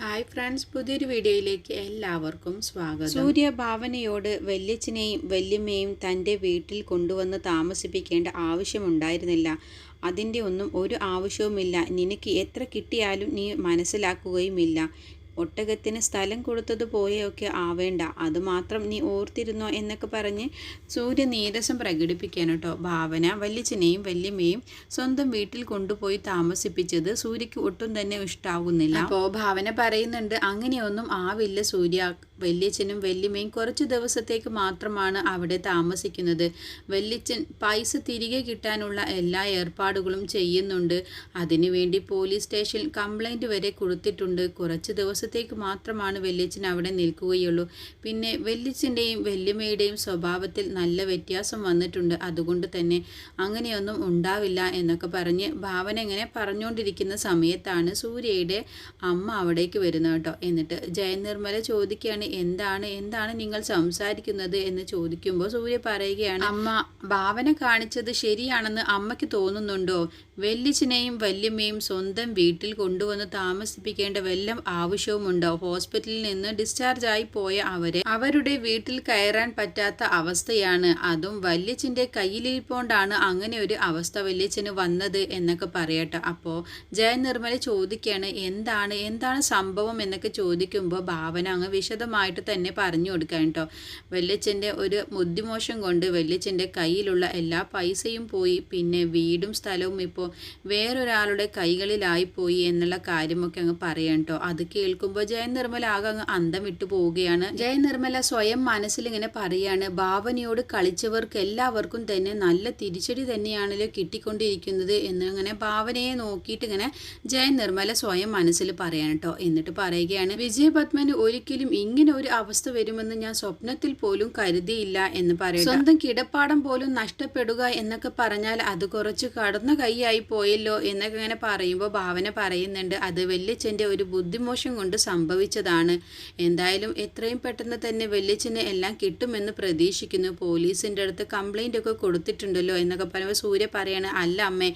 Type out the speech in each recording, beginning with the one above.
Hi friends പുതിയൊരു വീഡിയോയിലേക്ക് എല്ലാവർക്കും സ്വാഗതം. സൂര്യ ഭാവനയോട് വല്യച്ഛനെയും വല്യമ്മയും തന്റെ വീട്ടിൽ കൊണ്ടുവന്ന് താമസിപ്പിക്കേണ്ട ആവശ്യമുണ്ടായിരുന്നില്ല. അതിന്റെ ഒന്നും ഒരു ആവശ്യവുമില്ല. നിനക്ക് എത്ര കിട്ടിയാലും നീ മനസ്സിലാക്കുകയുമില്ല. ഒട്ടകത്തിന് സ്ഥലം കൊടുത്തത് പോലെയൊക്കെ ആവേണ്ട. അതുമാത്രം നീ ഓർത്തിരുന്നോ എന്നൊക്കെ പറഞ്ഞ് സൂര്യ നീരസം പ്രകടിപ്പിക്കാൻ കേട്ടോ. ഭാവന വല്യച്ഛനെയും വല്യമ്മയും സ്വന്തം വീട്ടിൽ കൊണ്ടുപോയി താമസിപ്പിച്ചത് സൂര്യക്ക് ഒട്ടും തന്നെ ഇഷ്ടാവുന്നില്ല. അപ്പോൾ ഭാവന പറയുന്നുണ്ട് അങ്ങനെയൊന്നും ആവില്ല സൂര്യ. വല്യച്ഛനും വല്യമ്മയും കുറച്ച് ദിവസത്തേക്ക് മാത്രമാണ് അവിടെ താമസിക്കുന്നത്. വല്യച്ഛൻ പൈസ തിരികെ കിട്ടാനുള്ള എല്ലാ ഏർപ്പാടുകളും ചെയ്യുന്നുണ്ട്. അതിനുവേണ്ടി പോലീസ് സ്റ്റേഷനിൽ കംപ്ലൈന്റ് വരെ കൊടുത്തിട്ടുണ്ട്. കുറച്ച് ദിവസത്തേക്ക് മാത്രമാണ് വല്യച്ഛൻ അവിടെ നിൽക്കുകയുള്ളൂ. പിന്നെ വല്യച്ഛന്റെയും വല്യമ്മയുടെയും സ്വഭാവത്തിൽ നല്ല വ്യത്യാസം വന്നിട്ടുണ്ട്. അതുകൊണ്ട് തന്നെ അങ്ങനെയൊന്നും ഉണ്ടാവില്ല എന്നൊക്കെ പറഞ്ഞ് ഭാവന ഇങ്ങനെ പറഞ്ഞുകൊണ്ടിരിക്കുന്ന സമയത്താണ് സൂര്യയുടെ അമ്മ അവിടേക്ക് വരുന്നത് കേട്ടോ. എന്നിട്ട് ജയനിർമ്മല ചോദിക്കുകയാണ് എന്താണ് എന്താണ് നിങ്ങൾ സംസാരിക്കുന്നത് എന്ന് ചോദിക്കുമ്പോൾ സൂര്യ പറയുകയാണ് അമ്മ ഭാവന കാണിച്ചത് ശരിയാണെന്ന് അമ്മയ്ക്ക് തോന്നുന്നുണ്ടോ? വല്യച്ഛനെയും വല്യമ്മയും സ്വന്തം വീട്ടിൽ കൊണ്ടുവന്ന് താമസിപ്പിക്കേണ്ട വല്ല ആവശ്യവുമുണ്ടോ? ഹോസ്പിറ്റലിൽ നിന്ന് ഡിസ്ചാർജ് ആയി പോയ അവരെ അവരുടെ വീട്ടിൽ കയറാൻ പറ്റാത്ത അവസ്ഥയാണ്. അതും വല്യച്ഛന്റെ കയ്യിലിരിപ്പോണ്ടാണ് അങ്ങനെ ഒരു അവസ്ഥ വല്യച്ഛന് വന്നത് എന്നൊക്കെ പറയട്ടെ. അപ്പോൾ ജയനിർമ്മല ചോദിക്കുകയാണ് എന്താണ് എന്താണ് സംഭവം എന്നൊക്കെ ചോദിക്കുമ്പോൾ ഭാവന അങ്ങ് വിശദമായിട്ട് തന്നെ പറഞ്ഞു കൊടുക്കാൻ കേട്ടോ വല്യച്ഛന്റെ ഒരു ബുദ്ധിമോശം കൊണ്ട് വല്യച്ഛന്റെ കയ്യിലുള്ള എല്ലാ പൈസയും പോയി. പിന്നെ വീടും സ്ഥലവും ഇപ്പോൾ വേറൊരാളുടെ കൈകളിലായി പോയി എന്നുള്ള കാര്യമൊക്കെ അങ്ങ് പറയാം കേട്ടോ അത് കേൾക്കുമ്പോൾ ജയനിർമ്മല ആകെ അങ്ങ് അന്തം വിട്ടു പോവുകയാണ്. ജയനിർമ്മല സ്വയം മനസ്സിൽ ഇങ്ങനെ പറയാണ് ഭാവനയോട് കളിച്ചവർക്ക് എല്ലാവർക്കും തന്നെ നല്ല തിരിച്ചടി തന്നെയാണല്ലോ കിട്ടിക്കൊണ്ടിരിക്കുന്നത് എന്നിങ്ങനെ ഭാവനയെ നോക്കിയിട്ട് ഇങ്ങനെ ജയനിർമ്മല സ്വയം മനസ്സിൽ പറയാൻ കേട്ടോ എന്നിട്ട് പറയുകയാണ് വിജയപത്മന് ഒരിക്കലും ഇങ്ങനെ ഒരു അവസ്ഥ വരുമെന്ന് ഞാൻ സ്വപ്നത്തിൽ പോലും കരുതിയില്ല എന്ന് പറയും സ്വന്തം കിടപ്പാടം പോലും നഷ്ടപ്പെടുക എന്നൊക്കെ പറഞ്ഞാൽ അത് കുറച്ച് കടന്ന കൈയായി പോയല്ലോ എന്നൊക്കെ ഇങ്ങനെ പറയുമ്പോൾ ഭാവന പറയുന്നുണ്ട്. അത് വല്യച്ഛന്റെ ഒരു ബുദ്ധിമോശം കൊണ്ട് സംഭവിച്ചതാണ്. എന്തായാലും എത്രയും പെട്ടെന്ന് തന്നെ വല്യച്ഛന് എല്ലാം കിട്ടുമെന്ന് പ്രതീക്ഷിക്കുന്നു. പോലീസിന്റെ അടുത്ത് കംപ്ലൈന്റ് ഒക്കെ കൊടുത്തിട്ടുണ്ടല്ലോ എന്നൊക്കെ പറയുമ്പോൾ സൂര്യ പറയാണ് അല്ല അമ്മേ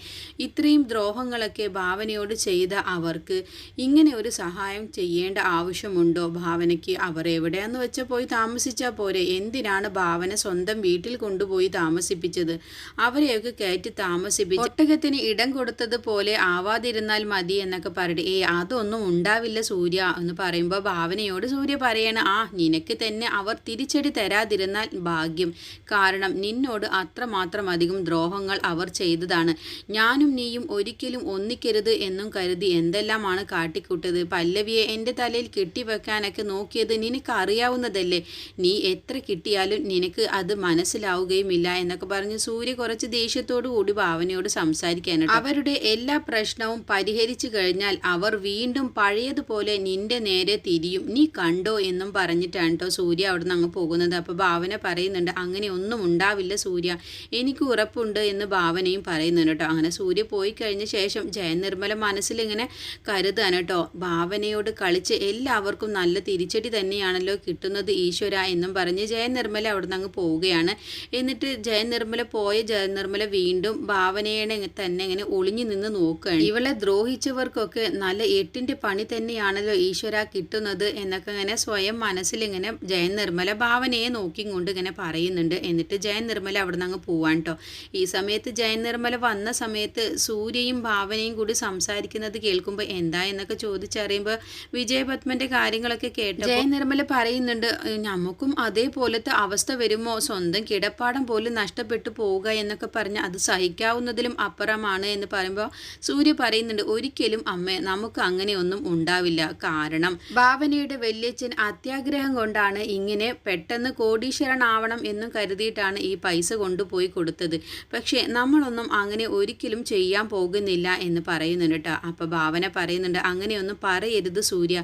ഇത്രയും ദ്രോഹങ്ങളൊക്കെ ഭാവനയോട് ചെയ്ത അവർക്ക് ഇങ്ങനെ ഒരു സഹായം ചെയ്യേണ്ട ആവശ്യമുണ്ടോ? ഭാവനയ്ക്ക് അവർ എവിടെയാന്ന് വെച്ചാൽ പോയി താമസിച്ചാൽ പോരെ. എന്തിനാണ് ഭാവന സ്വന്തം വീട്ടിൽ കൊണ്ടുപോയി താമസിപ്പിച്ചത്? അവരെയൊക്കെ കയറ്റി താമസിപ്പിച്ച് ഒട്ടകത്തിന് ഇടം കൊടുത്തത് പോലെ ആവാതിരുന്നാൽ മതി എന്നൊക്കെ പറഞ്ഞിട്ട് ഏ അതൊന്നും ഉണ്ടാവില്ല സൂര്യ എന്ന് പറയുമ്പോൾ ഭാവനയോട് സൂര്യ പറയണ ആ നിനക്ക് തന്നെ അവർ തിരിച്ചടി തരാതിരുന്നാൽ ഭാഗ്യം. കാരണം നിന്നോട് അത്രമാത്രം അധികം ദ്രോഹങ്ങൾ അവർ ചെയ്തതാണ്. ഞാനും നീയും ഒരിക്കലും ഒന്നിക്കരുത് എന്നും കരുതി എന്തെല്ലാമാണ് കാട്ടിക്കൂട്ടത് പല്ലവിയെ എന്റെ തലയിൽ കെട്ടിവെക്കാനൊക്കെ നോക്കിയത് നിനക്ക് അറിയാവുന്നതല്ലേ നീ എത്ര കിട്ടിയാലും നിനക്ക് അത് മനസ്സിലാവുകയുമില്ല എന്നൊക്കെ പറഞ്ഞ് സൂര്യ കുറച്ച് ദേഷ്യത്തോടു കൂടി ഭാവനയോട് സംസാരിക്കാനുണ്ട് അവരുടെ എല്ലാ പ്രശ്നവും പരിഹരിച്ചു കഴിഞ്ഞാൽ അവർ വീണ്ടും പഴയതുപോലെ നിന്റെ നേരെ തിരിയും. നീ കണ്ടോ എന്നും പറഞ്ഞിട്ടാണ് കേട്ടോ സൂര്യ അവിടെ നിന്ന് അങ്ങ് പോകുന്നത്. അപ്പോൾ ഭാവന പറയുന്നുണ്ട് അങ്ങനെ ഒന്നും ഉണ്ടാവില്ല സൂര്യ. എനിക്ക് ഉറപ്പുണ്ട് എന്ന് ഭാവനയും പറയുന്നുണ്ട് കേട്ടോ. അങ്ങനെ സൂര്യ പോയി കഴിഞ്ഞ ശേഷം ജയനിർമ്മല മനസ്സിലിങ്ങനെ കരുതാണ് കേട്ടോ. ഭാവനയോട് കളിച്ച് എല്ലാവർക്കും നല്ല തിരിച്ചടി തന്നെയാണല്ലോ കിട്ടുന്നത് ഈശ്വര എന്നും പറഞ്ഞ് ജയനിർമ്മല അവിടെ നിന്ന് അങ്ങ് പോവുകയാണ്. എന്നിട്ട് ജയനിർമ്മല പോയ ജയനിർമ്മല വീണ്ടും ഭാവനയുടെ തന്നെ ഇങ്ങനെ ഒളിഞ്ഞു നിന്ന് നോക്കുകയാണ്. ഇവളെ ദ്രോഹിച്ചവർക്കൊക്കെ നല്ല എട്ടിന്റെ പണി തന്നെയാണല്ലോ ഈശ്വര കിട്ടുന്നത് എന്നൊക്കെ ഇങ്ങനെ സ്വയം മനസ്സിലിങ്ങനെ ജയനിർമ്മല ഭാവനയെ നോക്കിക്കൊണ്ട് ഇങ്ങനെ പറയുന്നുണ്ട്. എന്നിട്ട് ജയനിർമ്മല അവിടെ നിന്ന് അങ്ങ് പോവാൻ കേട്ടോ ഈ സമയത്ത് ജയനിർമ്മല വന്ന സമയത്ത് സൂര്യയും ഭാവനയും കൂടി സംസാരിക്കുന്നത് കേൾക്കുമ്പോൾ എന്താ എന്നൊക്കെ ചോദിച്ചറിയുമ്പോൾ വിജയപത്മന്റെ കാര്യങ്ങളൊക്കെ കേട്ട് ജയനിർമ്മല പറയുന്നുണ്ട് നമുക്കും അതേപോലത്തെ അവസ്ഥ വരുമോ? സ്വന്തം കിടപ്പാടം പോലും നഷ്ടപ്പെട്ടു പോവുക എന്നൊക്കെ പറഞ്ഞ് അത് സഹിക്കാവുന്നതിലും അപ്പുറമാണ് എന്ന് പറയുമ്പോൾ സൂര്യ പറയുന്നുണ്ട് ഒരിക്കലും അമ്മേ നമുക്ക് അങ്ങനെയൊന്നും ഉണ്ടാവില്ല. കാരണം ഭാവനയുടെ വല്യച്ഛൻ അത്യാഗ്രഹം കൊണ്ടാണ് ഇങ്ങനെ പെട്ടെന്ന് കോടീശ്വരനാവണം എന്നും കരുതിയിട്ടാണ് ഈ പൈസ കൊണ്ടുപോയി കൊടുത്തത്. പക്ഷേ നമ്മളൊന്നും അങ്ങനെ ഒരിക്കലും ചെയ്യാൻ പോകുന്നില്ല എന്ന് പറയുന്നുണ്ട് കേട്ടോ അപ്പോൾ ഭാവന പറയുന്നുണ്ട് അങ്ങനെയൊന്നും പറയരുത് സൂര്യ.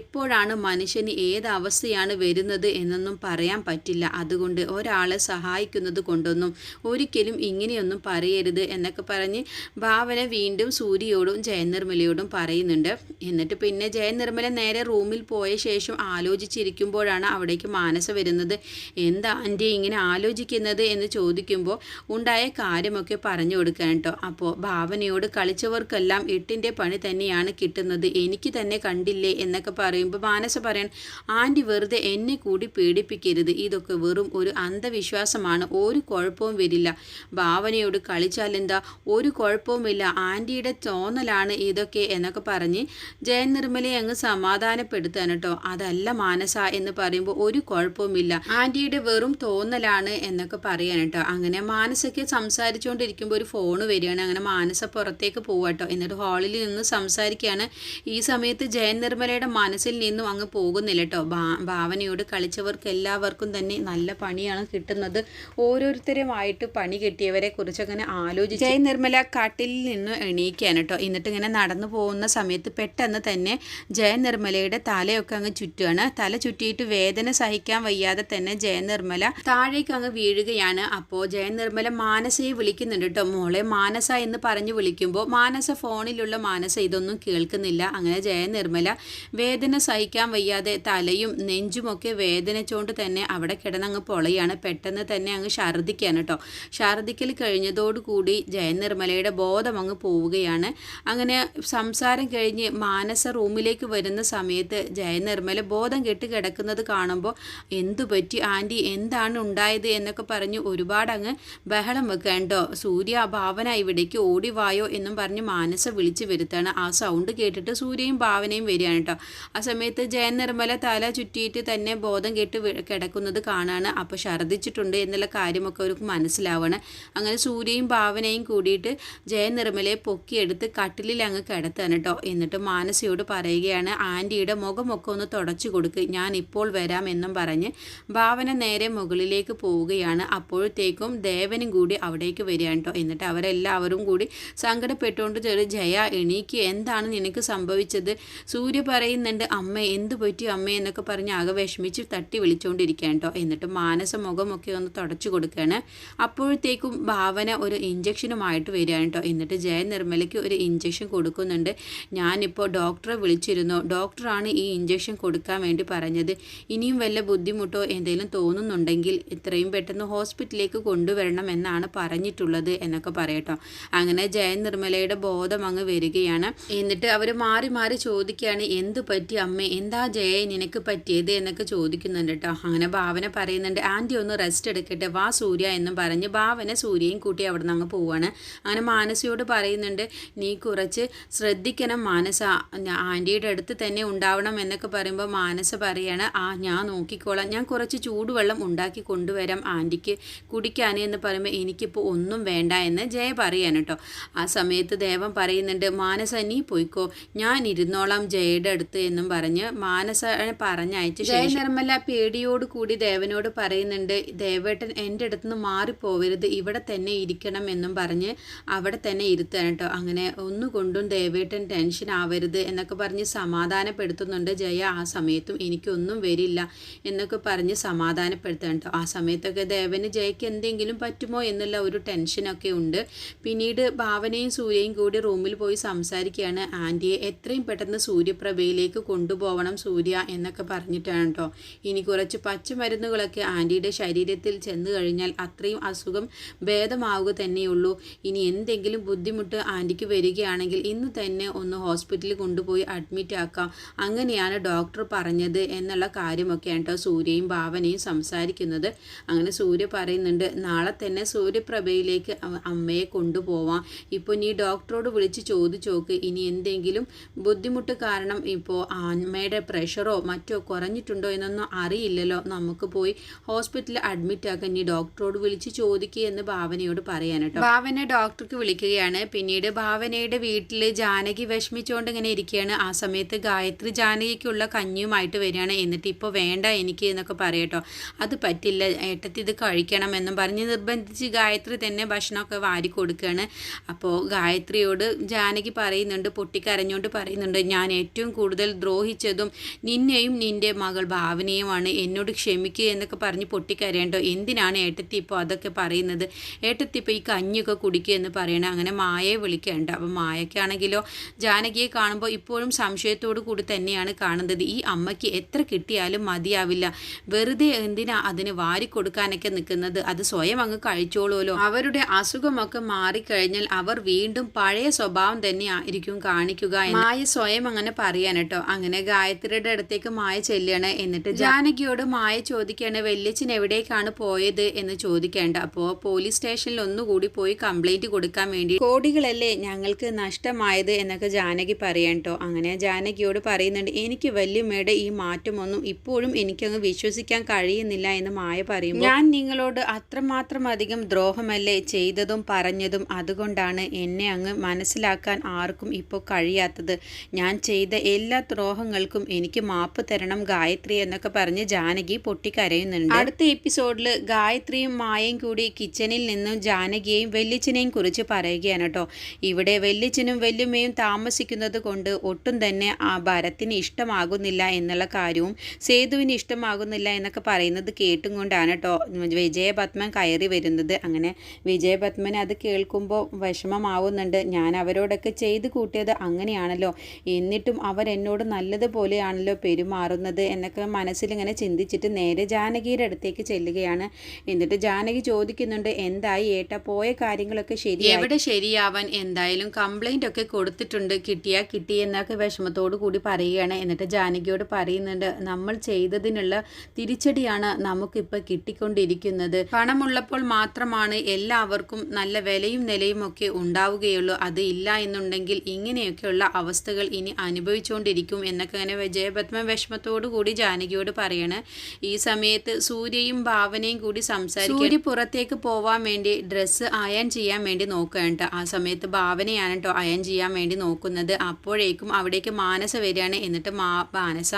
എപ്പോഴാണ് മനുഷ്യന് ഏത് അവസ്ഥയാണ് വരുന്നത് എന്നൊന്നും പറയാൻ പറ്റില്ല. അതുകൊണ്ട് ഒരാളെ സഹായിക്കുന്നത് കൊണ്ടൊന്നും ഒരിക്കലും ഇങ്ങനെയൊന്നും പറയരുത് എന്നൊക്കെ പറഞ്ഞ് ഭാവന വീണ്ടും സൂര്യയോടും ജയനിർമ്മലയോടും പറയുന്നുണ്ട്. എന്നിട്ട് പിന്നെ ജയനിർമ്മല നേരെ റൂമിൽ പോയ ശേഷം ആലോചിച്ചിരിക്കുമ്പോഴാണ് അവിടേക്ക് മാനസ വരുന്നത്. എന്താ ആന്റി ഇങ്ങനെ ആലോചിക്കുന്നത് എന്ന് ചോദിക്കുമ്പോൾ ഉണ്ടായ കാര്യമൊക്കെ പറഞ്ഞു കൊടുക്കാൻ കേട്ടോ. അപ്പോൾ ഭാവനയോട് കളിച്ചവർക്കെല്ലാം എട്ടിന്റെ പണി തന്നെയാണ് കിട്ടുന്നത്. എനിക്ക് തന്നെ കണ്ടില്ലേ എന്നൊക്കെ പറയുമ്പോൾ മാനസ പറയാൻ ആന്റി വെറുതെ എന്നെ കൂടി പേടിപ്പിക്കരുത് ഇതൊക്കെ വെറും ഒരു അന്ധവിശ്വാസമാണ്. ഒരു കുഴപ്പവും വരില്ല. ഭാവനയോട് കളിച്ചാൽ എന്താ ഒരു കുഴപ്പവുമില്ല ആന്റിയുടെ തോന്നലാണ് ഇതൊക്കെ എന്നൊക്കെ പറഞ്ഞ് ജയൻ നിർമ്മലയെ അങ്ങ് സമാധാനപ്പെടുത്താൻ കേട്ടോ. അതല്ല മാനസ എന്ന് പറയുമ്പോൾ ഒരു കുഴപ്പവുമില്ല ആന്റിയുടെ വെറും തോന്നലാണ് എന്നൊക്കെ പറയാൻ കേട്ടോ. അങ്ങനെ മാനസയ്ക്ക് സംസാരിച്ചുകൊണ്ടിരിക്കുമ്പോൾ ഒരു ഫോൺ വരികയാണ്. അങ്ങനെ മാനസ പുറത്തേക്ക് പോവാട്ടോ എന്നിട്ട് ഹാളിൽ നിന്ന് സംസാരിക്കുകയാണ്. ഈ സമയത്ത് ജയൻ നിർമ്മലയുടെ മനസ്സിൽ നിന്നും അങ്ങ് പോകുന്നില്ല ഭാവനയോട് കളിച്ചവർക്ക് എല്ലാവർക്കും തന്നെ നല്ല പണിയാണ് കിട്ടുന്നത്. ഓരോരുത്തരുമായിട്ട് പണി കിട്ടിയവരെ കുറിച്ച് അങ്ങനെ ആലോചിച്ച് ജയ് നിർമ്മല കാട്ടിൽ നിന്ന് എണീക്കുകയാണ് കേട്ടോ. എന്നിട്ട് ഇങ്ങനെ നടന്നു പോകുന്ന സമയത്ത് പെട്ടെന്ന് തന്നെ ജയ നിർമ്മലയുടെ തലയൊക്കെ അങ്ങ് ചുറ്റുകയാണ് തല ചുറ്റിയിട്ട് വേദന സഹിക്കാൻ വയ്യാതെ തന്നെ ജയ നിർമ്മല താഴേക്ക് അങ്ങ് വീഴുകയാണ്. അപ്പോൾ ജയ നിർമ്മല മാനസയെ വിളിക്കുന്നുണ്ട് കേട്ടോ. മോളെ മാനസ എന്ന് പറഞ്ഞു വിളിക്കുമ്പോൾ മാനസ ഫോണിലുള്ള മാനസ ഇതൊന്നും കേൾക്കുന്നില്ല. അങ്ങനെ ജയ നിർമ്മല വേദന സഹിക്കാൻ വയ്യാതെ തലയും നെഞ്ചുമൊക്കെ വേദനിച്ചുകൊണ്ട് തന്നെ അവിടെ കിടന്നങ്ങ് പൊളയാണ്. പെട്ടെന്ന് തന്നെ അങ്ങ് ഛർദ്ദിക്കുകയാണ് കേട്ടോ ഛർദ്ദിക്കൽ കഴിഞ്ഞതോടുകൂടി ജയ നിർമ്മലയുടെ ബോധം അങ്ങ് പോവുകയാണ്. അങ്ങനെ സംസാരം കഴിഞ്ഞ് മാനസ റൂമിലേക്ക് വരുന്ന സമയത്ത് ജയ നിർമ്മല ബോധം കെട്ട് കിടക്കുന്നത് കാണുമ്പോൾ എന്തു പറ്റി ആന്റി എന്താണ് ഉണ്ടായത്? എന്നൊക്കെ പറഞ്ഞ് ഒരുപാട് അങ്ങ് ബഹളം വെക്കണ്ടോ സൂര്യ ഭാവന ഇവിടേക്ക് ഓടിവായോ എന്നും പറഞ്ഞ് മാനസ വിളിച്ചു വരുത്താണ്. ആ സൗണ്ട് കേട്ടിട്ട് സൂര്യയും ഭാവനയും വരികയാണ് കേട്ടോ ആ സമയത്ത് ജയൻ നിർമ്മല തല ചുറ്റിയിട്ട് തന്നെ ബോധം കേട്ട് കിടക്കുന്നത് കാണാണ്. അപ്പോൾ ഛർദ്ദിച്ചിട്ടുണ്ട് എന്നുള്ള കാര്യമൊക്കെ അവർക്ക് മനസ്സിലാവണം. അങ്ങനെ സൂര്യയും ഭാവനയും കൂടിയിട്ട് ജയനിർമ്മലയെ പൊക്കിയെടുത്ത് കട്ടിലിൽ അങ്ങ് കിടത്താണ് കേട്ടോ എന്നിട്ട് മാനസയോട് പറയുകയാണ് ആന്റിയുടെ മുഖമൊക്കെ ഒന്ന് തുടച്ചു കൊടുക്ക്. ഞാൻ ഇപ്പോൾ വരാം എന്നും പറഞ്ഞ് ഭാവന നേരെ മുകളിലേക്ക് പോവുകയാണ്. അപ്പോഴത്തേക്കും ദേവനും കൂടി അവിടേക്ക് വരികയാണ് കേട്ടോ എന്നിട്ട് അവരെല്ലാവരും കൂടി സങ്കടപ്പെട്ടുകൊണ്ട് ജയ എണീക്ക്. എന്താണ് നിനക്ക് സംഭവിച്ചത്? സൂര്യ പറയുന്നുണ്ട് അമ്മ എന്ത് പറ്റി അമ്മ? എന്നൊക്കെ പറഞ്ഞ് ആകെ വിഷമിച്ച് തട്ടി വിളിച്ചുകൊണ്ടിരിക്കുകയാണ് കേട്ടോ എന്നിട്ട് മാനസ മുഖമൊക്കെ ഒന്ന് തുടച്ചു കൊടുക്കുകയാണ്. അപ്പോഴത്തേക്കും ഭാവന ഒരു ഇഞ്ചക്ഷനുമായിട്ട് വരികയാണ് കേട്ടോ എന്നിട്ട് ജയ നിർമ്മലയ്ക്ക് ഒരു ഇഞ്ചക്ഷൻ കൊടുക്കുന്നുണ്ട്. ഞാനിപ്പോൾ ഡോക്ടറെ വിളിച്ചിരുന്നു. ഡോക്ടറാണ് ഈ ഇഞ്ചക്ഷൻ കൊടുക്കാൻ വേണ്ടി പറഞ്ഞത്. ഇനിയും വല്ല ബുദ്ധിമുട്ടോ എന്തെങ്കിലും തോന്നുന്നുണ്ടെങ്കിൽ ഇത്രയും പെട്ടെന്ന് ഹോസ്പിറ്റലിലേക്ക് കൊണ്ടുവരണം എന്നാണ് പറഞ്ഞിട്ടുള്ളത് എന്നൊക്കെ പറയട്ടോ. അങ്ങനെ ജയ നിർമ്മലയുടെ ബോധം അങ്ങ് വരികയാണ്. എന്നിട്ട് അവർ മാറി മാറി ചോദിക്കുകയാണ് എന്ത് പറ്റി അമ്മ? എന്താ ജയ നിനക്ക് പറ്റിയത് എന്നൊക്കെ ചോദിക്കുന്നുണ്ട് കേട്ടോ അങ്ങനെ ഭാവന പറയുന്നുണ്ട് ആന്റി ഒന്ന് റെസ്റ്റ് എടുക്കട്ടെ വാ സൂര്യ എന്നും പറഞ്ഞ് ഭാവന സൂര്യയും കൂട്ടി അവിടെ നിന്ന് അങ്ങ് പോവാണ്. അങ്ങനെ മാനസയോട് പറയുന്നുണ്ട് നീ കുറച്ച് ശ്രദ്ധിക്കണം മാനസ ആന്റിയുടെ അടുത്ത് തന്നെ ഉണ്ടാവണം എന്നൊക്കെ പറയുമ്പോൾ മാനസ പറയാണ് ആ ഞാൻ നോക്കിക്കോളാം ഞാൻ കുറച്ച് ചൂടുവെള്ളം ഉണ്ടാക്കി കൊണ്ടുവരാം ആന്റിക്ക് കുടിക്കാൻ എന്ന് പറയുമ്പോൾ എനിക്കിപ്പോൾ ഒന്നും വേണ്ട എന്ന് ജയ പറയാൻ കേട്ടോ ആ സമയത്ത് ദേവൻ പറയുന്നുണ്ട് മാനസ നീ പോയിക്കോ ഞാൻ ഇരുന്നോളാം ജയയുടെ അടുത്ത് എന്നും പറഞ്ഞ് മാനസ പറഞ്ഞയച്ച് ജയ നിർമ്മല പേടിയോട് കൂടി ദേവനോട് പറയുന്നുണ്ട് ദേവേട്ടൻ എന്റെ അടുത്ത് നിന്ന് മാറിപ്പോവരുത് ഇവിടെ തന്നെ ഇരിക്കണം എന്നും പറഞ്ഞ് അവിടെ തന്നെ ഇരുത്താൻ കേട്ടോ അങ്ങനെ ഒന്നുകൊണ്ടും ദേവേട്ടൻ ടെൻഷൻ ആവരുത് എന്നൊക്കെ പറഞ്ഞ് സമാധാനപ്പെടുത്തുന്നുണ്ട് ജയ. ആ സമയത്തും എനിക്കൊന്നും വരില്ല എന്നൊക്കെ പറഞ്ഞ് സമാധാനപ്പെടുത്താൻ കേട്ടോ ആ സമയത്തൊക്കെ ദേവന് ജയക്ക് എന്തെങ്കിലും പറ്റുമോ എന്നുള്ള ഒരു ടെൻഷനൊക്കെ ഉണ്ട്. പിന്നീട് ഭാവനയും സൂര്യയും കൂടി റൂമിൽ പോയി സംസാരിക്കുകയാണ്. ആന്റിയെ എത്രയും പെട്ടെന്ന് സൂര്യപ്രഭയിലേക്ക് കൊണ്ടുപോകണം സൂര്യ എന്നൊക്കെ പറഞ്ഞിട്ടാണ് കേട്ടോ. ഇനി കുറച്ച് പച്ചമരുന്നുകളൊക്കെ ആന്റിയുടെ ശരീരത്തിൽ ചെന്ന് കഴിഞ്ഞാൽ അത്രയും അസുഖം ഭേദമാവുക തന്നെയുള്ളൂ. ഇനി എന്തെങ്കിലും ബുദ്ധിമുട്ട് ആന്റിക്ക് വരികയാണെങ്കിൽ ഇന്ന് തന്നെ ഒന്ന് ഹോസ്പിറ്റലിൽ കൊണ്ടുപോയി അഡ്മിറ്റ് ആക്കാം. അങ്ങനെയാണ് ഡോക്ടർ പറഞ്ഞത് എന്നുള്ള കാര്യമൊക്കെയാണ് കേട്ടോ സൂര്യയും ഭാവനയും സംസാരിക്കുന്നത്. അങ്ങനെ സൂര്യ പറയുന്നുണ്ട് നാളെ തന്നെ സൂര്യപ്രഭയിലേക്ക് അമ്മയെ കൊണ്ടുപോവാം. ഇപ്പോൾ നീ ഡോക്ടറോട് വിളിച്ച് ചോദിച്ചോക്ക് ഇനി എന്തെങ്കിലും ബുദ്ധിമുട്ട് കാരണം ഇപ്പോൾ അമ്മയുടെ പ്രഷറോ മറ്റോ കുറഞ്ഞിട്ടുണ്ടോ എന്നൊന്നും അറിയില്ലല്ലോ. നമുക്ക് പോയി ഹോസ്പിറ്റലിൽ അഡ്മിറ്റ് ആക്കാൻ ഇനി ഡോക്ടറോട് വിളിച്ച് ചോദിക്കുക എന്ന് ഭാവനയോട് പറയാൻ കേട്ടോ ഭാവന ഡോക്ടർക്ക് വിളിക്കുകയാണ്. പിന്നീട് ഭാവനയുടെ വീട്ടിൽ ജാനകി വിഷമിച്ചുകൊണ്ട് ഇങ്ങനെ ഇരിക്കുകയാണ്. ആ സമയത്ത് ഗായത്രി ജാനകിക്കുള്ള കഞ്ഞിയുമായിട്ട് വരികയാണ്. എന്നിട്ട് ഇപ്പോൾ വേണ്ട എനിക്ക് എന്നൊക്കെ പറയട്ടോ അത് പറ്റില്ല. ഏട്ടത്തി ഇത് കഴിക്കണം എന്നും പറഞ്ഞ് നിർബന്ധിച്ച് ഗായത്രി തന്നെ ഭക്ഷണമൊക്കെ വാരി കൊടുക്കുകയാണ്. അപ്പോൾ ഗായത്രിയോട് ജാനകി പറയുന്നുണ്ട് പൊട്ടിക്കരഞ്ഞുകൊണ്ട് പറയുന്നുണ്ട് ഞാൻ ഏറ്റവും കൂടുതൽ ദ്രോഹിച്ചതും നിന്നെയും നിന്നെയും നിന്റെ മകൾ ഭാവനയുമാണ്. എന്നോട് ക്ഷമിക്കുക എന്നൊക്കെ പറഞ്ഞ് പൊട്ടിക്കരയണ്ടോ? എന്തിനാണ് ഏട്ടത്തി ഇപ്പോൾ അതൊക്കെ പറയുന്നത്? ഏട്ടത്തി ഇപ്പോൾ ഈ കഞ്ഞിയൊക്കെ കുടിക്കുക എന്ന് പറയണേ. അങ്ങനെ മായയെ വിളിക്കേണ്ട. അപ്പം മായക്കാണെങ്കിലോ ജാനകിയെ കാണുമ്പോൾ ഇപ്പോഴും സംശയത്തോടു കൂടി തന്നെയാണ് കാണുന്നത്. ഈ അമ്മയ്ക്ക് എത്ര കിട്ടിയാലും മതിയാവില്ല. വെറുതെ എന്തിനാ അതിന് വാരി കൊടുക്കാനൊക്കെ നിൽക്കുന്നത്? അത് സ്വയം അങ്ങ് കഴിച്ചോളൂലോ അവരുടെ അസുഖമൊക്കെ മാറിക്കഴിഞ്ഞാൽ അവർ വീണ്ടും പഴയ സ്വഭാവം തന്നെ ആയിരിക്കും കാണിക്കുക മായ സ്വയം അങ്ങനെ പറയാൻ കേട്ടോ. അങ്ങനെ ഗായത്രിയുടെ അടുത്തേക്ക് മായ ചെല്ലുകയാണ് എന്നിട്ട് ജാനകിയോട് മായ ചോദിക്കുകയാണ് വല്യച്ഛൻ എവിടേക്കാണ് പോയത്? എന്ന് ചോദിക്കേണ്ട. അപ്പോ പോലീസ് സ്റ്റേഷനിൽ ഒന്നുകൂടി പോയി കംപ്ലൈന്റ് കൊടുക്കാൻ വേണ്ടി കോടികളല്ലേ ഞങ്ങൾക്ക് നഷ്ടമായത് എന്നൊക്കെ ജാനകി പറയണ്ടോ അങ്ങനെ ജാനകിയോട് പറയുന്നുണ്ട് എനിക്ക് വല്യമ്മയുടെ ഈ മാറ്റമൊന്നും ഇപ്പോഴും എനിക്കങ്ങ് വിശ്വസിക്കാൻ കഴിയുന്നില്ല എന്ന് മായ പറയും ഞാൻ നിങ്ങളോട് അത്രമാത്രം അധികം ദ്രോഹമല്ലേ ചെയ്തതും പറഞ്ഞതും അതുകൊണ്ടാണ് എന്നെ അങ്ങ് മനസ്സിലാക്കാൻ ആർക്കും ഇപ്പോൾ കഴിയാത്തത്. ഞാൻ ചെയ്ത എല്ലാ ദ്രോഹങ്ങൾക്കും എനിക്ക് മാപ്പ് തരണം ഗായത്രി എന്നൊക്കെ പറഞ്ഞ് ജാനകി പൊട്ടിക്കരയുന്നുണ്ട്. അടുത്ത എപ്പിസോഡിൽ ഗായത്രിയും മായയും കൂടി കിച്ചണിൽ നിന്നും ജാനകിയെയും വെല്ലിച്ചനെയും കുറിച്ച് പറയുകയാണ് കേട്ടോ ഇവിടെ വെല്ലിച്ചനും വെല്ലുമ്മയും താമസിക്കുന്നത് കൊണ്ട് ഒട്ടും തന്നെ ആ ഭരത്തിന് ഇഷ്ടമാകുന്നില്ല എന്നുള്ള കാര്യവും സേതുവിന് ഇഷ്ടമാകുന്നില്ല എന്നൊക്കെ പറയുന്നത് കേട്ടും കൊണ്ടാണ് കേട്ടോ വിജയപത്മൻ കയറി വരുന്നത്. അങ്ങനെ വിജയപത്മൻ അത് കേൾക്കുമ്പോൾ വിഷമമാവുന്നുണ്ട്. ഞാൻ അവരോടൊക്കെ ചെയ്ത് കൂട്ടിയത് അങ്ങനെയാണല്ലോ. എന്നിട്ടും അവരെന്നോട് നല്ലതുപോലെയാണല്ലോ പെരുമാറുന്നത് എന്നൊക്കെ മനസ്സിലിങ്ങനെ ചിന്തിച്ചിട്ട് നേരെ ജാനകിയുടെ അടുത്തേക്ക് ചെല്ലുകയാണ്. എന്നിട്ട് ജാനകി ചോദിക്കുന്നുണ്ട് എന്തായി ഏട്ട പോയ കാര്യങ്ങളൊക്കെ ശരി എവിടെ ശരിയാവാൻ? എന്തായാലും കംപ്ലൈന്റ് ഒക്കെ കൊടുത്തിട്ടുണ്ട്. കിട്ടിയാ കിട്ടി എന്നൊക്കെ വിഷമത്തോടു കൂടി പറയുകയാണ്. എന്നിട്ട് ജാനകിയോട് പറയുന്നുണ്ട് നമ്മൾ ചെയ്തതിനുള്ള തിരിച്ചടിയാണ് നമുക്കിപ്പോൾ കിട്ടിക്കൊണ്ടിരിക്കുന്നത്. പണമുള്ളപ്പോൾ മാത്രമാണ് എല്ലാവർക്കും നല്ല വിലയും നിലയും ഒക്കെ ഉണ്ടാവുകയുള്ളൂ. അത് ഇല്ല എന്നുണ്ടെങ്കിൽ ഇങ്ങനെയൊക്കെയുള്ള അവസ്ഥകൾ ഇനി അനുഭവിച്ചുകൊണ്ടിരിക്കും എന്നൊക്കെ അങ്ങനെ വിജയപത്മ വിഷമത്തോടു കൂടി ജാനകിയോട് പറയണ് ഈ സമയത്ത് സൂര്യയും ഭാവനയും കൂടി സംസാരിക്കും സൂര്യ പുറത്തേക്ക് പോവാൻ വേണ്ടി ഡ്രസ്സ് അയൺ ചെയ്യാൻ വേണ്ടി നോക്കുകയാണ്. ആ സമയത്ത് ഭാവനയാണ് കേട്ടോ അയൺ ചെയ്യാൻ വേണ്ടി നോക്കുന്നത്. അപ്പോഴേക്കും അവിടേക്ക് മാനസ വരികയാണ്. എന്നിട്ട് മാ മാനസ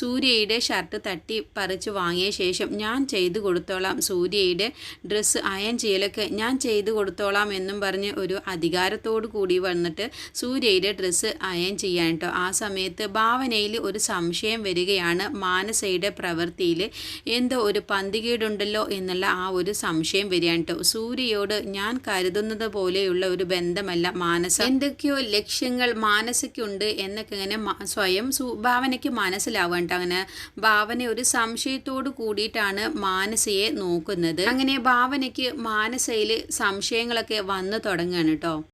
സൂര്യയുടെ ഷർട്ട് തട്ടി പറിച്ച് വാങ്ങിയ ശേഷം ഞാൻ ചെയ്തു കൊടുത്തോളാം സൂര്യയുടെ ഡ്രസ്സ് അയൺ ചെയ്യലൊക്കെ. ഞാൻ ചെയ്തു കൊടുത്തോളാം എന്നും പറഞ്ഞ് ഒരു അധികാരത്തോടു കൂടി വന്നിട്ട് സൂര്യയുടെ ഡ്രസ്സ് അയൺ ചെയ്യാൻ കേട്ടോ ആ സമയത്ത് ഭാവനയിൽ ഒരു സംശയം വരികയാണ് മാനസയുടെ പ്രവൃത്തിയിൽ എന്തോ ഒരു പന്തികേടുണ്ടല്ലോ എന്നുള്ള ആ ഒരു സംശയം വരികയാണ് കേട്ടോ. സൂര്യയോട് ഞാൻ കരുതുന്നത് പോലെയുള്ള ഒരു ബന്ധമല്ല മാനസ. എന്തൊക്കെയോ ലക്ഷ്യങ്ങൾ മാനസയ്ക്കുണ്ട് എന്നൊക്കെ ഇങ്ങനെ സ്വയം ഭാവനയ്ക്ക് മനസ്സിലാവുക കേട്ടോ. അങ്ങനെ ഭാവന ഒരു സംശയത്തോട് കൂടിയിട്ടാണ് മാനസയെ നോക്കുന്നത്. അങ്ങനെ ഭാവനയ്ക്ക് മാനസയിൽ സംശയങ്ങളൊക്കെ വന്നു തുടങ്ങുകയാണ് കേട്ടോ.